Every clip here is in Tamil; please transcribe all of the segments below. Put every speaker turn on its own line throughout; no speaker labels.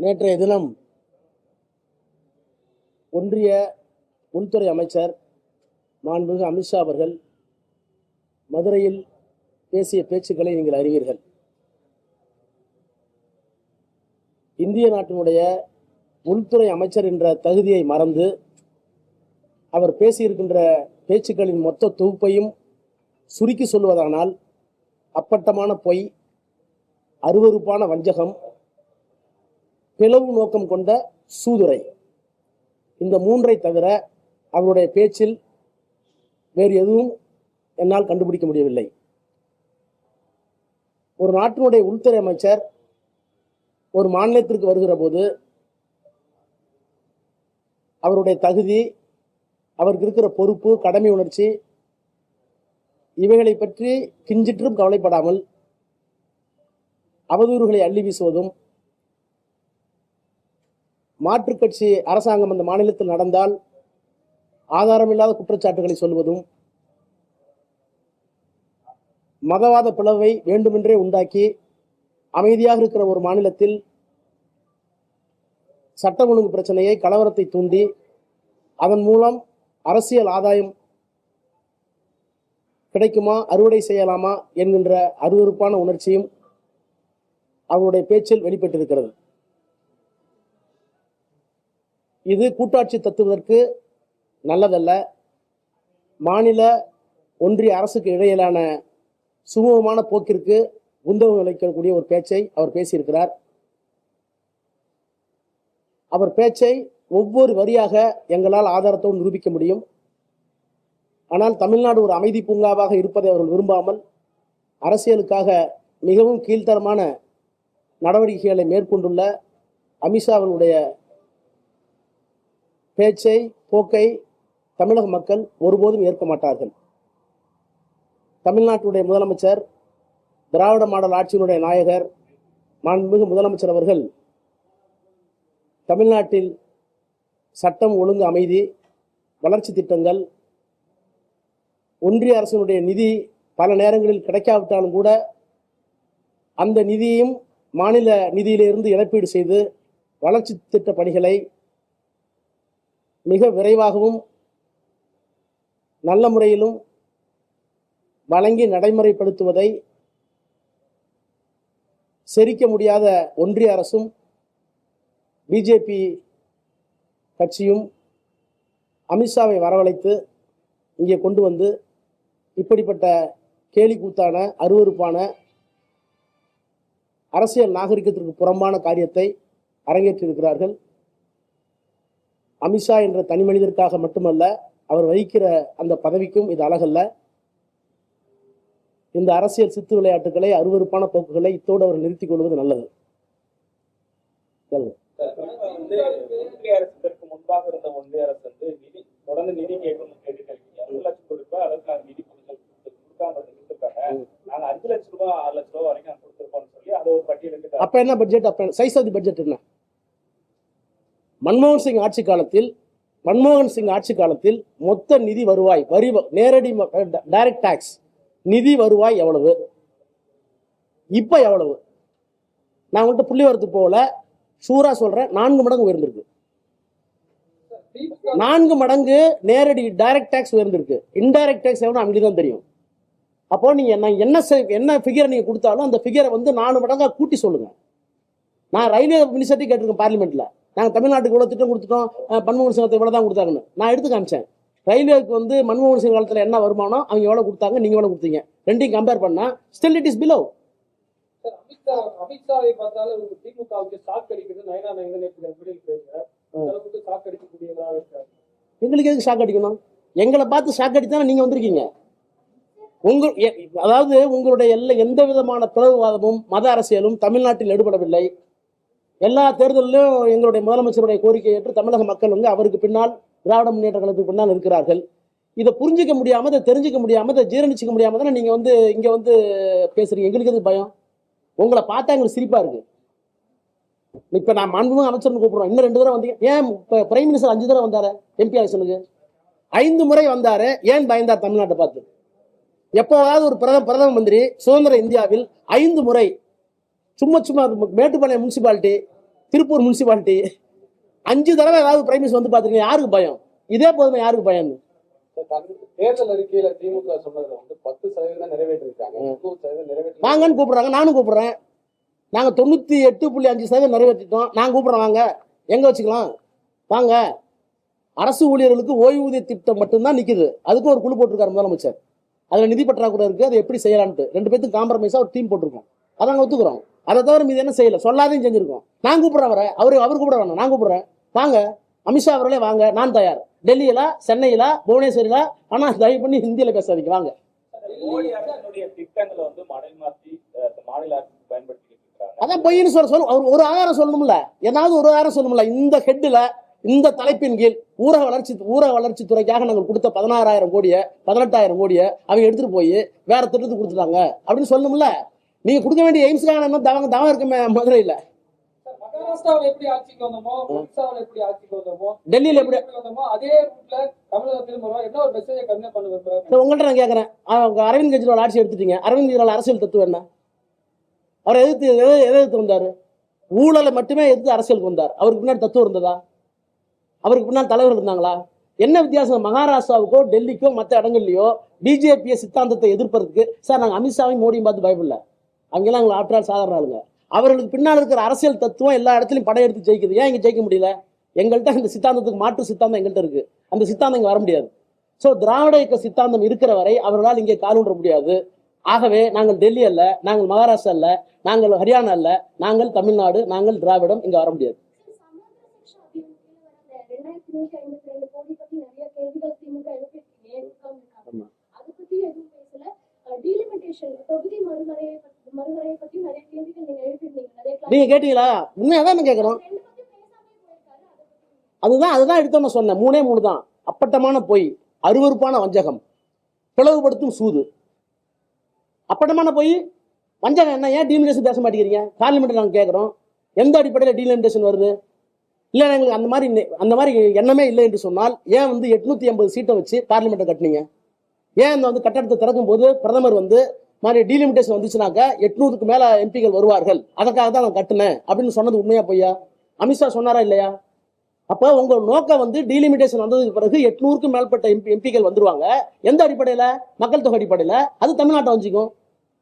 நேற்றைய தினம் ஒன்றிய உள்துறை அமைச்சர் மாண்புமிகு அமித்ஷா அவர்கள் மதுரையில் பேசிய பேச்சுக்களை நீங்கள் அறிவீர்கள். இந்திய நாட்டினுடைய உள்துறை அமைச்சர் என்ற தகுதியை மறந்து அவர் பேசியிருக்கின்ற பேச்சுக்களின் மொத்த தொகுப்பையும் சுருக்கி சொல்வதானால் அப்பட்டமான பொய் அருவருப்பான வஞ்சகம் பிளவு நோக்கம் கொண்ட சூதுரை. இந்த மூன்றை தவிர அவருடைய பேச்சில் வேறு எதுவும் என்னால் கண்டுபிடிக்க முடியவில்லை. ஒரு நாட்டினுடைய உள்துறை அமைச்சர் ஒரு மாநிலத்திற்கு வருகிற போது அவருடைய தகுதி அவருக்கு இருக்கிற பொறுப்பு கடமை உணர்ச்சி இவைகளை பற்றி கிஞ்சிற்றும் கவலைப்படாமல் அவதூறுகளை அள்ளி வீசுவதும் மாற்றுக் கட்சி அரசாங்கம் அந்த மாநிலத்தில் நடந்தால் ஆதாரமில்லாத குற்றச்சாட்டுகளை சொல்வதும் மதவாத பிளவை வேண்டுமென்றே உண்டாக்கி அமைதியாக இருக்கிற ஒரு மாநிலத்தில் சட்ட ஒழுங்கு பிரச்சனையை கலவரத்தை தூண்டி அதன் மூலம் அரசியல் ஆதாயம் கிடைக்குமா அறுவடை செய்யலாமா என்கின்ற அருவருப்பான உணர்ச்சியும் அவருடைய பேச்சில் வெளிப்பட்டிருக்கிறது. இது கூட்டாட்சி தத்துவதற்கு நல்லதல்ல. மாநில ஒன்றிய அரசுக்கு இடையிலான சுமூகமான போக்கிற்கு உந்தவம் அளிக்கக்கூடிய ஒரு பேச்சை அவர் பேசியிருக்கிறார். அவர் பேச்சை ஒவ்வொரு வரியாக எங்களால் ஆதாரத்தோடு நிரூபிக்க முடியும். ஆனால் தமிழ்நாடு ஒரு அமைதி பூங்காவாக இருப்பதை அவர்கள் விரும்பாமல் அரசியலுக்காக மிகவும் கீழ்த்தரமான நடவடிக்கைகளை மேற்கொண்டுள்ள அமித்ஷா அவர்களுடைய பேச்சை போக்கை தமிழக மக்கள் ஒருபோதும் ஏற்க மாட்டார்கள். தமிழ்நாட்டுடைய முதலமைச்சர் திராவிட மாடல் ஆட்சியினுடைய நாயகர் மாண்புமிகு முதலமைச்சர் அவர்கள் தமிழ்நாட்டில் சட்டம் ஒழுங்கு அமைதி வளர்ச்சி திட்டங்கள் ஒன்றிய அரசினுடைய நிதி பல நேரங்களில் கிடைக்காவிட்டாலும் கூட அந்த நிதியும் மாநில நிதியிலிருந்து இழப்பீடு செய்து வளர்ச்சி திட்ட பணிகளை மிக விரைவாகவும் நல்ல முறையிலும் வழங்கி நடைமுறைப்படுத்துவதை செரிக்க முடியாத ஒன்றிய அரசும் பிஜேபி கட்சியும் அமித்ஷாவை வரவழைத்து இங்கே கொண்டு வந்து இப்படிப்பட்ட கேலி கூத்தான அருவருப்பான அரசியல் நாகரிகத்திற்கு புறம்பான காரியத்தை அரங்கேற்றிருக்கிறார்கள் அமித்ஷா என்ற தனி மனிதருக்காக மட்டுமல்ல அவர் வகிக்கிற அந்த பதவிக்கும் இது அழகல்ல. இந்த அரசியல் சித்து விளையாட்டுகளை அருவருப்பான போக்குகளை இத்தோடு அவர் நிறுத்திக் கொள்வது நல்லது. அப்ப என்ன பட்ஜெட் அப்ப சைஸ் ஆஃப் தி பட்ஜெட் என்ன? மன்மோகன் சிங் ஆட்சி காலத்தில் மன்மோகன் சிங் ஆட்சி காலத்தில் மொத்த நிதி வருவாய் வரி நேரடி டைரக்ட் டாக்ஸ் நிதி வருவாய் எவ்வளவு? இப்ப எவ்வளவு? நான் உங்கள்கிட்ட புள்ளி வரத்து போல ஷூரா சொல்றேன். நான்கு மடங்கு உயர்ந்திருக்கு. நான்கு மடங்கு நேரடி டைரக்ட் டாக்ஸ் உயர்ந்திருக்கு. இன்டைரக்ட் டாக்ஸ் எவ்வளோ அங்கே தான் தெரியும். அப்போ நீங்க நான் என்ன என்ன ஃபிகர் நீங்க கொடுத்தாலும் அந்த ஃபிகரை வந்து நாலு மடங்காக கூட்டி சொல்லுங்க. நான் ரயில்வே மினிஸ்டர்ட்டி கேட்டிருக்கேன் பார்லிமெண்ட்ல நாங்கள் தமிழ்நாட்டுக்கு இவ்வளோ திட்டம் கொடுத்துட்டோம் மன்மோகன் சிங்கத்தை இவ்வளோ தான் கொடுத்தாங்கன்னு. நான் எடுத்து காமிச்சேன். ரயில்வேக்கு வந்து மன்மோகன் சிங் காலத்தில் என்ன வருமானம் அவங்க எவ்வளோ கொடுத்தாங்க நீங்கள் எவ்வளோ கொடுத்தீங்க? ரெண்டையும் கம்பேர் பண்ணா still it is below
Amit Shah அமித்ஷாவை பார்த்தாலும் திமுகவுக்கு நயனா இருக்காரு.
எங்களுக்கு எதுக்கு ஷாக் அடிக்கணும்? எங்களை பார்த்து ஷாக் அடித்தானே நீங்கள் வந்திருக்கீங்க? உங்க எ- அதாவது உங்களுடைய எல்லா எந்த விதமான பிளவுவாதமும் மத அரசியலும் தமிழ்நாட்டில் எடுபடவில்லை. எல்லா தேர்தலிலும் எங்களுடைய முதலமைச்சருடைய கோரிக்கை ஏற்று தமிழக மக்கள் வந்து அவருக்கு பின்னால் திராவிட முன்னேற்ற கழகத்துக்கு பின்னால் இருக்கிறார்கள். இதை புரிஞ்சிக்க முடியாம இதை தெரிஞ்சுக்க முடியாம இதை ஜீரணிச்சிக்க முடியாம தானே நீங்க வந்து இங்க வந்து பேசுறீங்க. எங்களுக்கு எது பயம்? உங்களை பார்த்தா எங்களுக்கு சிரிப்பா இருக்கு. இப்ப நான் மாண்புமிகு அமைச்சர்னு கூப்பிடுறோம். இன்னும் ரெண்டு தடவை வந்தீங்க. ஏன் இப்போ பிரைம் மினிஸ்டர் அஞ்சு தடவை வந்தாரு? எம்பி எலெக்ஷனுக்கு ஐந்து முறை வந்தாரு. ஏன் பயந்தார் தமிழ்நாட்டை பார்த்து? எப்போதாவது ஒரு பிரதம பிரதம மந்திரி சுதந்திர இந்தியாவில் ஐந்து முறை சும்மா சும்மா மேட்டுப்பாளையம் முனிசிபாலிட்டி திருப்பூர் முனிசிபாலிட்டி அஞ்சு தடவை ஏதாவது பிரைம் மினிஸ்டர் வந்து பார்த்துருக்கீங்க யாருக்கு பயம்? இதே போதுமே யாருக்கு பயம்னு?
தேர்தல் அறிக்கையில திமுக சொன்னதுல வந்து பத்து சதவீதம் நிறைவேற்றிருக்காங்க.
வாங்கன்னு கூப்பிடுறாங்க நானும் கூப்பிடுறேன். நாங்கள் தொண்ணூற்றி எட்டு புள்ளி அஞ்சு சதவீதம் நிறைவேற்றிட்டோம். நான் கூப்பிடுறேன் வாங்க. எங்கே வச்சுக்கலாம்? வாங்க. அரசு ஊழியர்களுக்கு ஓய்வூதிய திட்டம் மட்டும்தான் நிற்குது அதுக்கும் ஒரு குழு போட்டிருக்காரு முதலமைச்சர். அதில் நிதி பற்றாக்குறை இருக்குது அதை எப்படி செய்யலான்ட்டு. ரெண்டு பேத்துக்கு காம்ப்ரமைஸாக ஒரு டீம் போட்டிருக்கோம். அதை நாங்கள் ஒத்துக்குறோம். அதை தவிர மீது என்ன செய்யலை? சொல்லாதையும் செஞ்சுருக்கோம். நான் கூப்பிட்றேன் அவரை. அவர் அவர் கூப்பிட வேணாம். நான் கூப்பிட்றேன். வாங்க. அமித்ஷா அவர்களே வாங்க. நான் தயார். டெல்லியில சென்னையில புவனேஸ்வரியில ஆனால் தயவு பண்ணி ஹிந்தியில் பேசாதீங்க. வாங்க. அதான் பொய்ன்னு சொல்ல சொல்ல அவர் ஒரு ஆதாரம் சொல்லணும்ல. ஏதாவது ஒரு ஆதாரம் சொல்லணும்ல. இந்த ஹெட்டில் இந்த தலைப்பின் கீழ் ஊரக வளர்ச்சி ஊரக வளர்ச்சி துறைக்காக நாங்கள் கொடுத்த பதினாறாயிரம் கோடியை பதினெட்டாயிரம் கோடியை அவங்க எடுத்துட்டு போய் வேற திட்டத்துக்கு கொடுத்துட்டாங்க. அப்படின்னு சொல்லணும்ல. நீங்க கொடுக்க வேண்டிய எய்ம்ஸ்க்கான என்ன தவங்க தவம் இருக்குமே மதுரையில்.
மகாராஷ்டிராவில் எப்படி ஆட்சிக்கு வந்தோமோ எப்படி ஆட்சிக்கு வந்தோமோ
டெல்லியில் எப்படி?
எப்படி வந்தோமோ அதே ரூட்ல தமிழகத்திலும் வரும் என்ன ஒரு மெசேஜை கன்வே பண்ண விரும்புறாரு?
சரி, உங்கள்ட்ட நான் கேட்குறேன் அரவிந்த் கெஜ்ரிவால் ஆட்சி எடுத்துட்டீங்க. அரவிந்த் கெஜ்ரிவால் அரசியல் தத்துவம் என்ன? அவர் எதிர்த்து எதை எதை எதிர்த்து வந்தார்? ஊழலை மட்டுமே எதிர்த்து அரசியலுக்கு வந்தார். அவருக்கு பின்னாடி தத்துவம் இருந்ததா? அவருக்கு பின்னால் தலைவர் இருந்தாங்களா? என்ன வித்தியாசம்? மகாராஷ்டிராவுக்கோ டெல்லிக்கோ மற்ற இடங்கள்லையோ பிஜேபி சித்தாந்தத்தை எதிர்ப்பதற்கு சார் நாங்கள் அமித்ஷாவையும் மோடியும் பார்த்து பயப்படல. அங்கெல்லாம் எங்களை ஆற்றால் சாதாரண ஆளுங்க அவர்களுக்கு பின்னால் இருக்கிற அரசியல் தத்துவம் எல்லா இடத்துலையும் படையெடுத்து ஜெயிக்குது. ஏன் இங்கே ஜெயிக்க முடியல? எங்கள்கிட்ட அந்த சித்தாந்தத்துக்கு மாற்று சித்தாந்தம் எங்கள்கிட்ட இருக்கு. அந்த சித்தாந்தம் இங்கே வர முடியாது. ஸோ திராவிட இயக்க சித்தாந்தம் இருக்கிற வரை அவர்களால் இங்கே காலூன்ற முடியாது. ஆகவே நாங்கள் டெல்லி அல்ல நாங்கள் மகாராஷ்டிரா அல்ல நாங்கள் ஹரியானா அல்ல நாங்கள் தமிழ்நாடு நாங்கள் திராவிடம் இங்கே வர முடியாது.
தொகுதி மறுவரையை நீங்க
கேட்டீங்களா? உண்மையாக தான் கேட்குறோம்
ரெண்டு பத்தி பேசாமே போயிருக்காரு அதை பத்தி
அதுதான் அதுதான் எடுத்தோன்னு சொன்னேன். மூணே மூணு தான். அப்பட்டமான பொய் அருவருப்பான வஞ்சகம் பிளவுபடுத்தும் சூது. அப்பட்டமான பொய் வஞ்சகம் என்ன? ஏன் டீலிமிட்டேஷன் பேச மாட்டேங்கிறீங்க? பார்லிமெண்ட்டில் நாங்கள் கேட்குறோம் எந்த அடிப்படையில் டீலிமிட்டேஷன் வருது? இல்லை எங்களுக்கு அந்த மாதிரி அந்த மாதிரி எண்ணமே இல்லை என்று சொன்னால் ஏன் வந்து எட்நூத்தி ஐம்பது சீட்டை வச்சு பார்லிமெண்ட்டை கட்டினீங்க? ஏன் இந்த வந்து கட்டடத்தை திறக்கும் போது பிரதமர் வந்து மாதிரி டீலிமிட்டேஷன் வந்துச்சுனாக்க எட்நூறுக்கு மேல எம்பிகள் வருவார்கள். அதற்காக தான் நான் கட்டினேன். அப்படின்னு சொன்னது உண்மையா பொய்யா? அமித்ஷா சொன்னாரா இல்லையா? அப்ப உங்க நோக்கம் வந்து டீலிமிட்டேஷன் வந்ததுக்கு பிறகு எட்நூறுக்கும் மேற்பட்ட எம்பி எம்பிகள் வந்துருவாங்க. எந்த அடிப்படையில? மக்கள் தொகை அடிப்படையில. அது தமிழ்நாட்டை வஞ்சிக்கும்.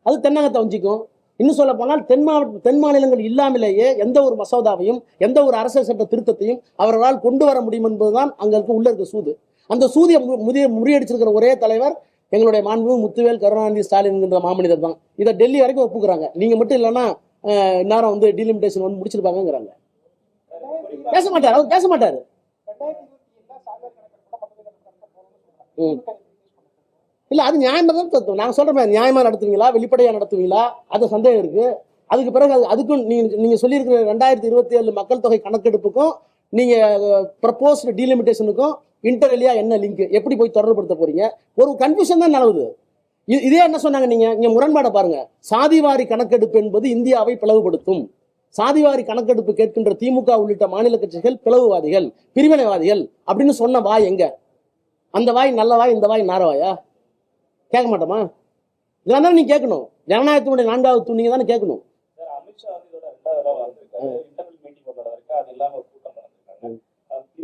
அது தென்னகத்தை வஞ்சிக்கும். இன்னும் சொல்ல போனால் தென் மாவட்ட தென் மாநிலங்கள் இல்லாமலேயே எந்த ஒரு மசோதாவையும் எந்த ஒரு அரசியல் சட்ட திருத்தத்தையும் அவர்களால் கொண்டு வர முடியும் என்பதுதான் அங்க இருக்க உள்ள இருக்க சூது. அந்த சூதியை மு- முறியடிச்சிருக்கிற ஒரே தலைவர் எங்களுடைய மாண்பு முத்துவேல் கருணாநிதி ஸ்டாலின் என்கிற மாமனிதர் தான். இதை டெல்லி வரைக்கும் ஒப்புக்கிறாங்க. நீங்க மட்டும் இல்லைன்னா நேரம் இந்நேரம் வந்து டீலிமிட்டேஷன் வந்து முடிச்சிருப்பாங்கிறாங்க பேச மாட்டார் அவர் பேச மாட்டாரு. ம். இல்ல அது நியாயமா தான் தத்துவம் நாங்க சொல்றோமே நியாயமா நடத்துவீங்களா வெளிப்படையா நடத்துவீங்களா அது சந்தேகம் இருக்கு. அதுக்கு பிறகு அது அதுக்கும் நீங்க நீங்க சொல்லியிருக்கிற ரெண்டாயிரத்தி இருபத்தி ஏழு மக்கள் தொகை கணக்கெடுப்புக்கும் நீங்க ப்ரப்போஸ்டு டீலிமிட்டேஷனுக்கும் இன்டர்லியா என்ன லிங்க் எப்படி போய் தொடர்புபடுத்த போறீங்க? ஒரு கன்ஃபியூஷன் தான் நிலவுது. இதே என்ன சொன்னாங்க நீங்க? இங்க முரண்பாடை பாருங்க. சாதிவாரி கணக்கெடுப்பு என்பது இந்தியாவை பிளவுபடுத்தும். சாதிவாரி கணக்கெடுப்பு கேட்கின்ற திமுக உள்ளிட்ட மாநில கட்சிகள் பிளவுவாதிகள் பிரிவினைவாதிகள் அப்படின்னு சொன்ன வாய் எங்க? அந்த வாய் நல்ல வாய் இந்த வாய் நார வாயா? கேட்க மாட்டோமா? இதெல்லாம் தானே நீ கேட்கணும். ஜனநாயகத்தினுடைய நான்காவது துணிங்க தானே கேட்கணும்.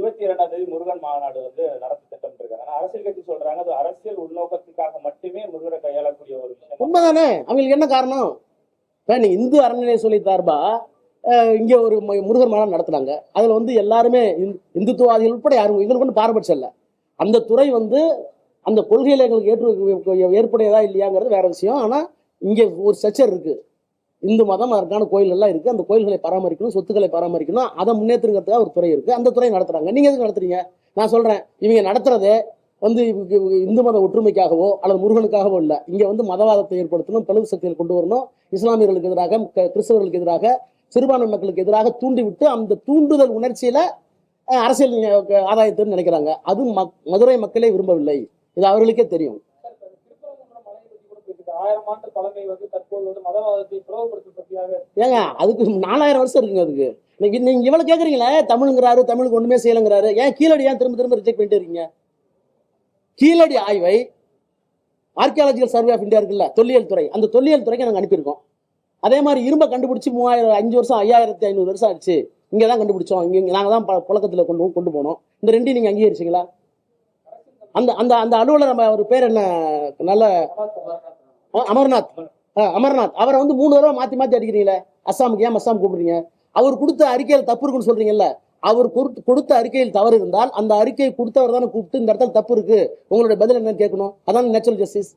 இருபத்தி இரண்டாம் தேதி முருகன் மாநாடு வந்து நடத்த திட்டம் இருக்காங்க ஆனா அரசியல் கட்சி சொல்றாங்க அது அரசியல் உள்நோக்கத்துக்காக மட்டுமே முருகனை கையாளக்கூடிய ஒரு விஷயம்.
உண்மைதானே? அவங்களுக்கு என்ன காரணம்? இப்போ நீ இந்து அறநிலைய சொல்லி சார்பா இங்கே ஒரு முருகர் மாநாடு நடத்துனாங்க அதில் வந்து எல்லாருமே இந்துத்துவாதிகள் உட்பட யாரும் எங்களுக்கு ஒன்றும் பாரபட்சம் இல்லை. அந்த துறை வந்து அந்த கொள்கையில எங்களுக்கு ஏற்று ஏற்புடையதா இல்லையாங்கிறது வேற விஷயம். ஆனால் இங்கே ஒரு ஸ்ட்ரக்சர் இருக்கு. இந்து மதம் அதற்கான கோயில் எல்லாம் இருக்கு. அந்த கோயில்களை பராமரிக்கணும் சொத்துக்களை பராமரிக்கணும். அதை முன்னேற்றுங்கிறதுக்காக ஒரு துறை இருக்கு. அந்த துறை நடத்துறாங்க. நீங்க எதுக்கு நடத்துறீங்க? நான் சொல்றேன். இவங்க நடத்துறதே வந்து இந்து மத ஒற்றுமைக்காகவோ அல்லது முருகனுக்காகவோ இல்லை. இங்க வந்து மதவாதத்தை ஏற்படுத்தணும் பிளவு சக்தியை கொண்டு வரணும். இஸ்லாமியர்களுக்கு எதிராக க- கிறிஸ்தவர்களுக்கு எதிராக சிறுபான்மை மக்களுக்கு எதிராக தூண்டிவிட்டு அந்த தூண்டுதல் உணர்ச்சியில அரசியல் ஆதாயத்தை நினைக்கிறாங்க. அது மக்- மதுரை மக்களே விரும்பவில்லை. இது அவர்களுக்கே தெரியும்
சார், இப்ப திருப்பரங்குன்றம் மலையை பத்தி கூட பேசிட்டு ஆயிரம் ஆண்டு பழமை வந்து தற்போது வந்து மதவாதத்தை பிளவுபடுத்தும் சக்தியாக
ஏங்க அதுக்கு நாலாயிரம் வருஷம் இருக்குங்க அதுக்கு. நீங்க நீங்க இவ்வளவு கேக்குறீங்களே தமிழுங்கிறாரு தமிழுக்கு ஒண்ணுமே செய்யலைங்கிறாரு. ஏன் கீழடி ஏன் திரும்ப திரும்ப ரிஜெக்ட் பண்ணிட்டு இருக்கீங்க? கீழடி ஆய்வை ஆர்கியாலஜிக்கல் சர்வே ஆஃப் இந்தியா இருக்குல்ல தொல்லியல் துறை. அந்த தொல்லியல் துறைக்கு நாங்கள் அனுப்பியிருக்கோம். அதே மாதிரி இரும்பை கண்டுபிடிச்சி மூவாயிரம் அஞ்சு வருஷம் ஐயாயிரத்தி ஐநூறு வருஷம் ஆச்சு. இங்கே தான் கண்டுபிடிச்சோம். இங்கே நாங்கள் தான் புழக்கத்தில் கொண்டு கொண்டு போனோம். இந்த ரெண்டையும் நீங்கள் அங்கீகரிச்சிங்களா? அந்த அந்த அந்த அலுவலர் நம்ம அவர் பேர் என்ன? நல்ல அமர்நாத். ஆ, அமர்நாத். அவரை வந்து மூணு தடவை மாற்றி மாற்றி அடிக்கிறீங்களே? அஸ்ஸாமுக்கு ஏன் அஸ்ஸாம் கூப்பிடுறீங்க? அவர் கொடுத்த அறிக்கையில் தப்பு இருக்குன்னு சொல்றீங்கல்ல? அவர் கொடுத்த- கொடுத்த அறிக்கையில் தவறு இருந்தால் அந்த அறிக்கையை கொடுத்தவர் தானே கூப்பிட்டு இந்த இடத்துல தப்பு இருக்கு. உங்களுடைய பதில் என்னன்னு கேட்கணும். அதான் நேச்சுரல் ஜஸ்டிஸ்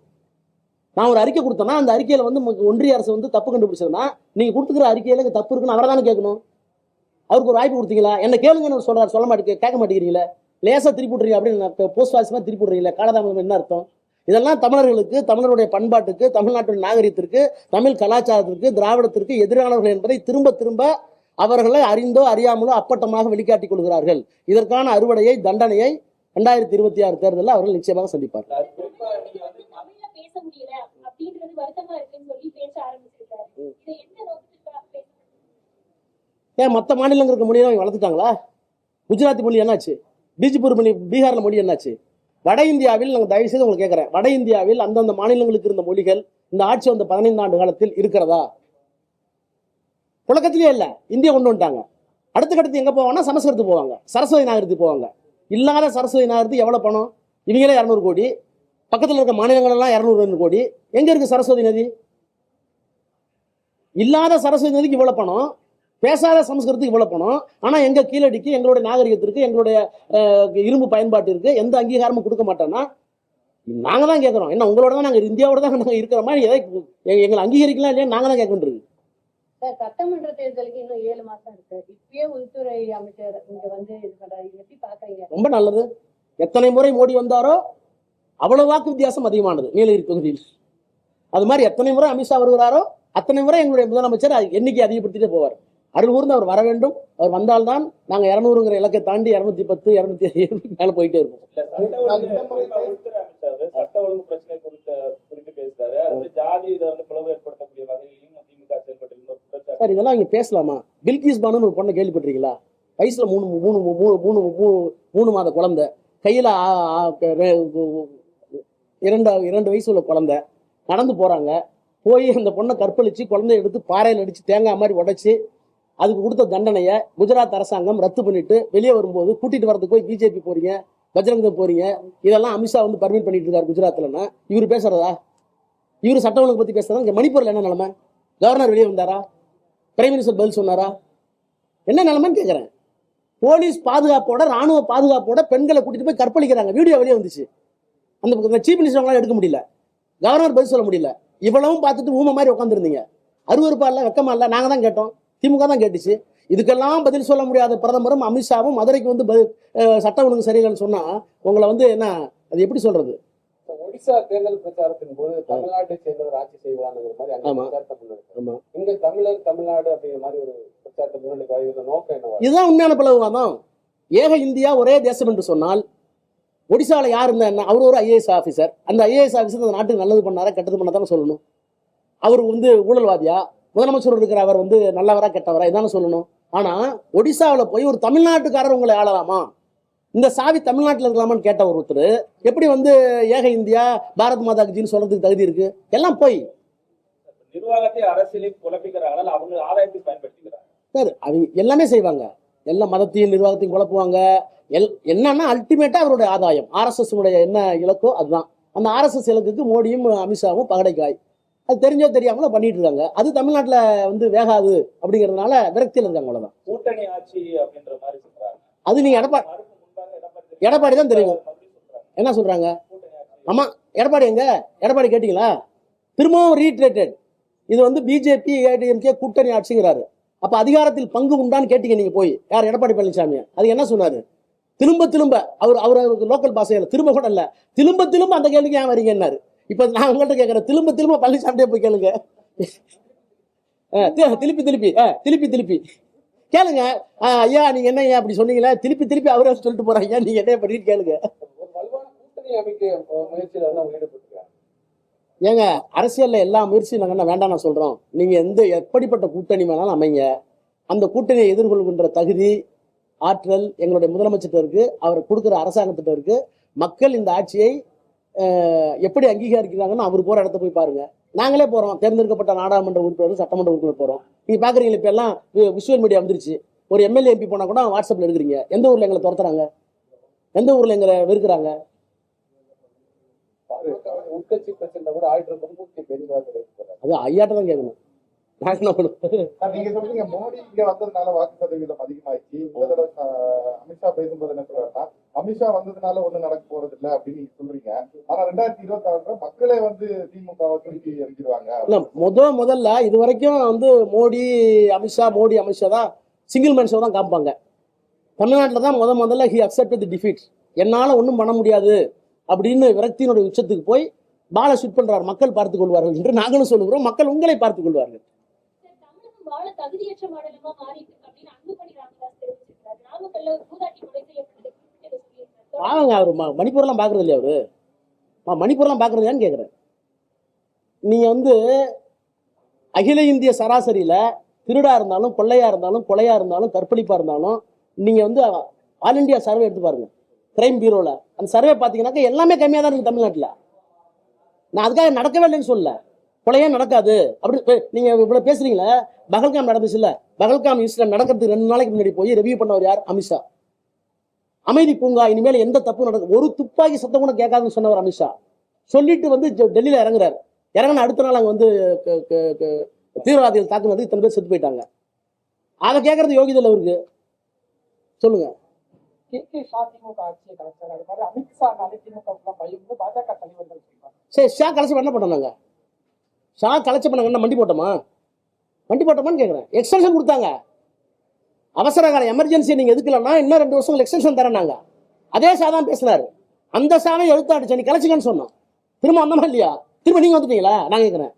நான் ஒரு அறிக்கை கொடுத்தேன்னா அந்த அறிக்கையில வந்து ஒன்றிய அரசு வந்து தப்பு கண்டுபிடிச்சதுன்னா நீங்க கொடுத்துக்கிற அறிக்கையில தப்பு இருக்குன்னு அவரை தானே கேட்கணும்? அவருக்கு ஒரு வாய்ப்பு கொடுத்தீங்களா? என்ன கேளுங்கன்னு சொல்றாரு. சொல்ல மாட்டேங்க கேட்க மாட்டேங்கிறீங்களே? லேசா திருப்பி விட்றீங்க அப்படின்னு போஸ்ட் வாசியமா திருப்பி விட்றீங்களே காலதாமதம் என்ன அர்த்தம்? இதெல்லாம் தமிழர்களுக்கு தமிழருடைய பண்பாட்டுக்கு தமிழ்நாட்டின் நாகரிகத்திற்கு தமிழ் கலாச்சாரத்திற்கு திராவிடத்திற்கு எதிரானவர்கள் என்பதை திரும்ப திரும்ப அவர்களை அறிந்தோ அறியாமலோ அப்பட்டமாக வெளிக்காட்டிக் கொள்கிறார்கள். இதற்கான அறுவடையை தண்டனையை ரெண்டாயிரத்தி இருபத்தி ஆறு தேர்தலில் அவர்கள் நிச்சயமாக சந்திப்பார் ஏன் மற்ற மாநிலங்களுக்கு மொழியை வளர்த்துட்டாங்களா? குஜராத்தி மொழி என்னாச்சு? பீஜப்பூர் மொழி பீகார்ல மொழி என்னாச்சு? வட இந்தியாவில் நாங்கள் தயவு செய்து உங்களுக்கு கேட்குறேன். வட இந்தியாவில் அந்தந்த மாநிலங்களுக்கு இருந்த மொழிகள் இந்த ஆட்சி வந்த பதினைந்து ஆண்டு காலத்தில் இருக்கிறதா? புழக்கத்திலே இல்லை. இந்தியா கொண்டு வந்துட்டாங்க. அடுத்த கட்டத்து எங்கே போவாங்கன்னா சமஸ்கிருதத்துக்கு போவாங்க. சரஸ்வதி நாகரத்துக்கு போவாங்க. இல்லாத சரஸ்வதி நாகரத்து எவ்வளோ பணம்? இவங்களே இரநூறு கோடி. பக்கத்தில் இருக்க மாநிலங்கள் எல்லாம் இரநூறு கோடி. எங்கே இருக்கு சரஸ்வதி நதி? இல்லாத சரஸ்வதி நதிக்கு இவ்வளோ பணம்? பேசாத சமஸ்கிருதத்துக்கு இவ்வளோ பணம் ஆனால் எங்கள் கீழடிக்கு எங்களுடைய நாகரிகத்திற்கு எங்களுடைய இரும்பு பயன்பாட்டிற்கு எந்த அங்கீகாரமும் கொடுக்க மாட்டோம்னா நாங்கள் தான் கேட்குறோம். என்ன உங்களோட தான் நாங்கள் இந்தியாவோட தான் நாங்கள் இருக்கிற மாதிரி எதை எங்களை அங்கீகரிக்கலாம் இல்லையா? நாங்கள் தான் கேட்கணும்
சார் சட்டமன்ற தேர்தலுக்கு இன்னும் ஏழு மாசம் இருக்கு. இப்பயே உள்துறை அமைச்சர் இங்க வந்து இது பண்றாரு. இதை எப்படி பாக்குறீங்க?
ரொம்ப நல்லது. எத்தனை முறை மோடி வந்தாரோ அவ்வளவு வாக்கு வித்தியாசம் அதிகமானது நீலகிரி தொகுதியில். அது மாதிரி எத்தனை முறை அமித்ஷா வருகிறாரோ அத்தனை முறை எங்களுடைய முதலமைச்சர் எண்ணிக்கை அதிகப்படுத்திட்டே போவார். அருள் கூர்ந்து அவர் வர வேண்டும். அவர் வந்தால்தான் நாங்கள் இரநூறுங்கிற இலக்கை தாண்டி இரநூத்தி பத்து இரநூத்தி மேலே போயிட்டே இருப்போம்.
இல்ல சட்ட ஒழுங்கு குறிப்பா உள்துறை அமைச்சர் சட்ட ஒழுங்கு பிரச்சனை குறித்த குறித்து பேசுறாரு. அது வந்து ஜாதி இதை வந்து பிளவு ஏற்படுத்தக்கூடிய வகையிலும் திமுக செயல்பட்டு இன்னொரு குற்றச்சாட்டு.
சார் இதெல்லாம் இங்கே பேசலாமா? பில்கிஸ் பானுன்னு ஒரு பொண்ணை கேள்விப்பட்டிருக்கீங்களா? வயசுல மூணு மூணு மூணு மூணு மூணு மாத குழந்தை. கையில் இரண்டு இரண்டு வயசு உள்ள குழந்தை. நடந்து போகிறாங்க போய் அந்த பொண்ணை கற்பழித்து குழந்தைய எடுத்து பாறையில் அடித்து தேங்காய் மாதிரி உடைச்சி அதுக்கு கொடுத்த தண்டனையை குஜராத் அரசாங்கம் ரத்து பண்ணிட்டு வெளியே வரும்போது கூட்டிட்டு வரதுக்கு போய் பிஜேபி போறீங்க பஜ்ரங்கம் போறீங்க. இதெல்லாம் அமித்ஷா வந்து பர்மிட் பண்ணிட்டு இருக்காரு குஜராத்லன்னா. இவர் பேசுறதா? இவர் சட்ட ஒழுங்கு பத்தி பேசுறதா? இங்க மணிப்பூர்ல என்ன நிலைமை? கவர்னர் வெளியே வந்தாரா? பிரைம் மினிஸ்டர் பதில் சொன்னாரா? என்ன நிலைமைன்னு கேட்குறேன் போலீஸ் பாதுகாப்போட ராணுவ பாதுகாப்போட பெண்களை கூட்டிட்டு போய் கற்பழிக்கிறாங்க. வீடியோ வெளியே வந்துச்சு. அந்த சீஃப் மினிஸ்டர் அவங்களால எடுக்க முடியல. கவர்னர் பதில் சொல்ல முடியல. இவ்வளவும் பார்த்துட்டு ஊமை மாதிரி உட்காந்துருந்தீங்க அருவருப்பா இல்லை வெக்கமா இல்லை? நாங்கள் தான் கேட்டோம். திமுக தான் கேட்டுச்சு. இதுக்கெல்லாம் பதில் சொல்ல முடியாத பிரதமரும் அமித்ஷாவும் மதுரைக்கு வந்து சட்ட ஒழுங்கு சரியில்லைன்னு சொன்னா உங்களை வந்து என்ன அது எப்படி சொல்றது?
ஒடிசா தேர்தல் பிரச்சாரத்தின் போது தமிழ்நாட்டை சேர்ந்தவர் ஆட்சி செய்வாங்கிற மாதிரி
ஆமா.
இங்க தமிழர் தமிழ்நாடு அப்படிங்கிற மாதிரி ஒரு பிரச்சாரத்தை முன்னெடுக்காது இதுல நோக்கம் என்னவா?
இதுதான் உண்மையான பிளவுவாதம். ஏக இந்தியா ஒரே தேசம் என்று சொன்னால் ஒடிசால யார் இருந்தா என்ன? அவர் ஒரு ஐஏஎஸ் ஆஃபீஸர் அந்த ஐஏஎஸ் ஆஃபீஸர் அந்த நாட்டுக்கு நல்லது பண்ணாரா கெட்டது பண்ணாதானே சொல்லணும். அவர் வந்து ஊழல்வாதியா? முதலமைச்சர் இருக்கிற அவர் வந்து நல்லவரா கெட்டவரா இதானே சொல்லணும். ஆனா ஒடிசாவில் போய் ஒரு தமிழ்நாட்டுக்காரர் உங்களை ஆளலாமா? இந்த சாவி தமிழ்நாட்டில் இருக்கலாமான்னு கேட்ட ஒருத்தர் எப்படி வந்து ஏக இந்தியா பாரத் மாதா கட்சின்னு சொல்றதுக்கு தகுதி இருக்கு? எல்லாம் போய்.
நிர்வாகத்தை அரசியலையும் குழப்பிக்கிறாங்க அவங்க ஆதாயத்துக்கு பயன்படுத்திக்கிறாங்க.
சார் அவங்க எல்லாமே செய்வாங்க. எல்லா மதத்தையும் நிர்வாகத்தையும் குழப்புவாங்க. எல் என்னன்னா அல்டிமேட்டா அவருடைய ஆதாயம். ஆர்எஸ்எஸ் உடைய என்ன இலக்கோ அதுதான். அந்த ஆர்எஸ்எஸ் இலக்குக்கு மோடியும் அமித்ஷாவும் பகடைக்காய். அது தெரிஞ்சோ தெரியாமலோ பண்ணிட்டு இருக்காங்க. அது தமிழ்நாட்டில் வந்து வேகாது அப்படிங்கிறதுனால விரக்தியில் இருக்காங்க அவ்வளவுதான்.
கூட்டணி ஆட்சி அப்படின்ற மாதிரி
அது நீங்க
எடப்பாடி
எடப்பாடி தான் தெரியும். என்ன சொல்றாங்க? ஆமா எடப்பாடி எங்க? எடப்பாடி கேட்டீங்களா? திரும்பவும் ரீட்ரேட்டட் இது வந்து பிஜேபி ஏடிஎம்கே கூட்டணி ஆட்சிங்கிறாரு. அப்ப அதிகாரத்தில் பங்கு உண்டான்னு கேட்டீங்க நீங்க போய். யார்? எடப்பாடி பழனிசாமி அது என்ன சொன்னாரு? திரும்ப திரும்ப அவர் அவர் அவருக்கு லோக்கல் பாஷையில திரும்ப கூட இல்ல. திரும்ப திரும்ப அந்த கேள்விக்கு ஏன் வரீங்கன்னாரு. இப்ப நான் உங்கள்கிட்ட கேட்கறேன் திரும்ப திரும்ப பழனிசாமியே போய் கேளுங்க. திருப்பி திருப்பி. திருப்பி திருப்பி. கேளுங்க. ஐயா நீங்க என்ன ஐயா அப்படி சொன்னீங்களா? திருப்பி திருப்பி அவரே சொல்லிட்டு போறாங்க ஐயா நீங்க என்ன பண்ணிட்டு கேளுங்க. ஏங்க அரசியல்ல எல்லா முயற்சியும் நாங்கள் என்ன வேண்டாம் நான் சொல்றோம். நீங்க எந்த எப்படிப்பட்ட கூட்டணி வேணாலும் அமைங்க. அந்த கூட்டணியை எதிர்கொள்கின்ற தகுதி ஆற்றல் எங்களுடைய முதலமைச்சர்கிட்ட இருக்கு. அவர் கொடுக்குற அரசாங்கத்திட்ட இருக்கு. மக்கள் இந்த ஆட்சியை எப்படி அங்கீகரிக்கிறாங்கன்னு அவர் போற இடத்த போய் பாருங்க. நாங்களே போறோம். தேர்ந்தெடுக்கப்பட்ட நாடாளுமன்ற உறுப்பினர் சட்டமன்ற உறுப்பினர் போறோம். நீங்க பாக்குறீங்களா இப்ப எல்லாம் விஷுவல் மீடியா வந்துருச்சு. ஒரு எம்எல்ஏ எம்பி போனா கூட வாட்ஸ்அப்ல எடுக்கிறீங்க. எந்த ஊர்ல எங்களை துரத்துறாங்க? எந்த ஊர்ல எங்களை வெறுக்கிறாங்க?
உட்கட்சி பிரச்சனை கூட பேச்சுவார்த்தை இருக்கிறார்
அது ஐயாட்ட தான் கேட்கணும்.
நீங்க சொல்றீங்க மோடி இங்க வந்ததுனால வாக்கு சதவீதம் அதிகமாயிடுச்சு. அமித்ஷா பேசும்போது என்ன சொல்றாருன்னா அமித்ஷா வந்ததுனால ஒண்ணும் நடக்க போறது இல்ல அப்படின்னு நீங்க சொல்றீங்க. ஆனா ரெண்டாயிரத்தி இருபத்தி ஆறுல மக்களே வந்து திமுகவை திருப்பி எரிஞ்சிருவாங்க
இல்ல முத முதல்ல இது வரைக்கும் வந்து மோடி அமித்ஷா மோடி அமித்ஷா தான் சிங்கிள் மேன் ஷோ தான் காமிப்பாங்க. தமிழ்நாட்டில் தான் முத முதல்ல ஹி அக்செப்ட் தி டிஃபீட் என்னால் ஒன்றும் பண்ண முடியாது அப்படின்னு விரக்தியினுடைய உச்சத்துக்கு போய் பாலை ஷூட் பண்றார் மக்கள் பார்த்துக் கொள்வார்கள் என்று நாங்களும் சொல்லுகிறோம். மக்கள் உங்களை பார்த்துக் கொள்வார்கள்.
வாழ தகுதியற்ற மாநிலமா மாறிட்டு அப்படின்னு அன்புமணி ராமதாஸ் தெரிவிச்சிருக்காரு நாமக்கல்ல ஒரு பூதாட்டி கொலை செய்யப்பட்டது
வாங்க அவர் மணிப்பூர்லாம் பாக்குறது இல்லையா அவரு மணிப்பூர்லாம் பாக்குறதுன்னு கேக்குறேன். கேட்குறேன் நீங்கள் வந்து அகில இந்திய சராசரியில் திருடா இருந்தாலும் கொள்ளையா இருந்தாலும் கொலையா இருந்தாலும் கற்பழிப்பா இருந்தாலும் நீங்கள் வந்து ஆல் இந்தியா சர்வே எடுத்து பாருங்க. கிரைம் பியூரோவில் அந்த சர்வே பார்த்தீங்கன்னாக்கா எல்லாமே கம்மியாக தான் இருக்கு தமிழ்நாட்டில். நான் அதுக்காக நடக்கவே இல்லைன்னு சொல்லல. கொலையே நடக்காது. அப்படி நீங்க இவ்வளவு பேசுறீங்களே பகல்காம் நடந்துச்சு இல்ல? பகல்காம் இன்சிடென்ட் நடக்கிறதுக்கு ரெண்டு நாளைக்கு முன்னாடி போய் ரிவ்யூ பண்ணவர் யார்? அமித்ஷா அமைதி பூங்கா இனிமேல் எந்த தப்பும் நடக்கும் ஒரு துப்பாக்கி சத்தம் கூட கேட்காதுன்னு சொன்னவர் அமித்ஷா சொல்லிட்டு வந்து டெல்லியில இறங்குறாரு. இறங்கின அடுத்த நாள் அங்க வந்து தீவிரவாதிகள் தாக்குனது இத்தனை பேர் செத்து போயிட்டாங்க. அதை கேட்கறது யோகிதல் அவருக்கு. சொல்லுங்க. சரி ஷா கலைச்சு என்ன பண்ணாங்க? ஷா கலைச்சு பண்ணாங்க என்ன மண்டி போட்டோமா? வண்டி போட்டோமான்னு கேட்குறேன் எக்ஸ்டென்ஷன் கொடுத்தாங்க. அவசர கால எமர்ஜென்சி நீங்கள் எதுக்கலன்னா இன்னும் ரெண்டு வருஷம் எக்ஸ்டென்ஷன் தரேனாங்க அதே சா தான் பேசினாரு அந்த சாவை எழுத்து அடிச்சு நீ கலைச்சிக்கன்னு சொன்னோம் திரும்ப வந்தோமா இல்லையா? திரும்ப நீங்கள் வந்துட்டீங்களா? நான் கேட்குறேன்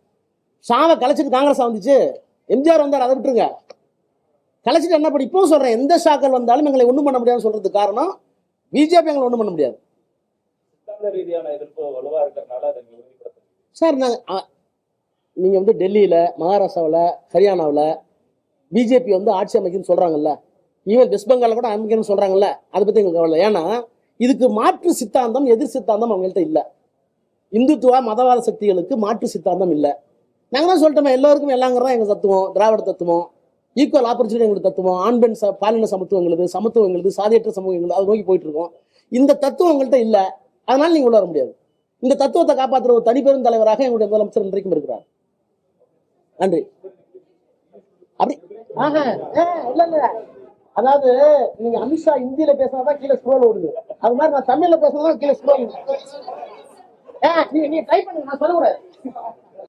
சாவை கலைச்சிட்டு காங்கிரஸ் வந்துச்சு. எம்ஜிஆர் வந்தார் அதை விட்டுருங்க. கலைச்சிட்டு என்ன பண்ணி இப்பவும் சொல்கிறேன் எந்த ஷாக்கள் வந்தாலும் எங்களை ஒன்றும் பண்ண முடியாதுன்னு சொல்கிறதுக்கு காரணம் பிஜேபி எங்களை ஒன்றும் பண்ண முடியாது. சார் நாங்கள் நீங்கள் வந்து டெல்லியில் மகாராஷ்டிராவில் ஹரியானாவில் பிஜேபி வந்து ஆட்சி அமைக்குன்னு சொல்கிறாங்கல்ல ஈவன் வெஸ்ட் பெங்காலில் கூட அமைக்கணும்னு சொல்கிறாங்கல்ல அதை பற்றி எங்களுக்கு கவலை ஏன்னா இதுக்கு மாற்று சித்தாந்தம் எதிர் சித்தாந்தம் அவங்கள்ட்ட இல்லை. இந்துத்துவ மதவாத சக்திகளுக்கு மாற்று சித்தாந்தம் இல்லை. நாங்கள் தான் சொல்லிட்டோமே எல்லோருக்கும் எல்லாங்கிறதா எங்கள் தத்துவம் திராவிட தத்துவம் ஈக்குவல் ஆப்பர்ச்சுனிட்டி எங்களுக்கு தத்துவம் ஆண் பெண் ச பாலின சமத்துவம் எங்களுது சமத்துவம் எங்களுது சாதியற்ற சமூகம் எங்களுக்கு அதை நோக்கி போயிட்டு இருக்கோம். இந்த தத்துவம் உங்கள்கிட்ட இல்லை. அதனால நீங்கள் உள்ள வர முடியாது. இந்த தத்துவத்தை காப்பாற்றுற ஒரு தனிப்பெரும் தலைவராக எங்களுடைய முதலமைச்சர் இன்றைக்கும் இருக்கிறார். நன்றி. அப்படி. ஆஹா, இல்ல இல்ல. அதாவது நீங்க அமித்ஷா இந்தியில பேசினாதான் கீழே ஸ்க்ரோல் ஓடுது. அது மாதிரி நான் தமிழ்ல பேசினாதான் கீழே ஸ்க்ரோல் ஏ நீ நீ ட்ரை பண்ணுங்க நான் சொல்லக்கூடாது.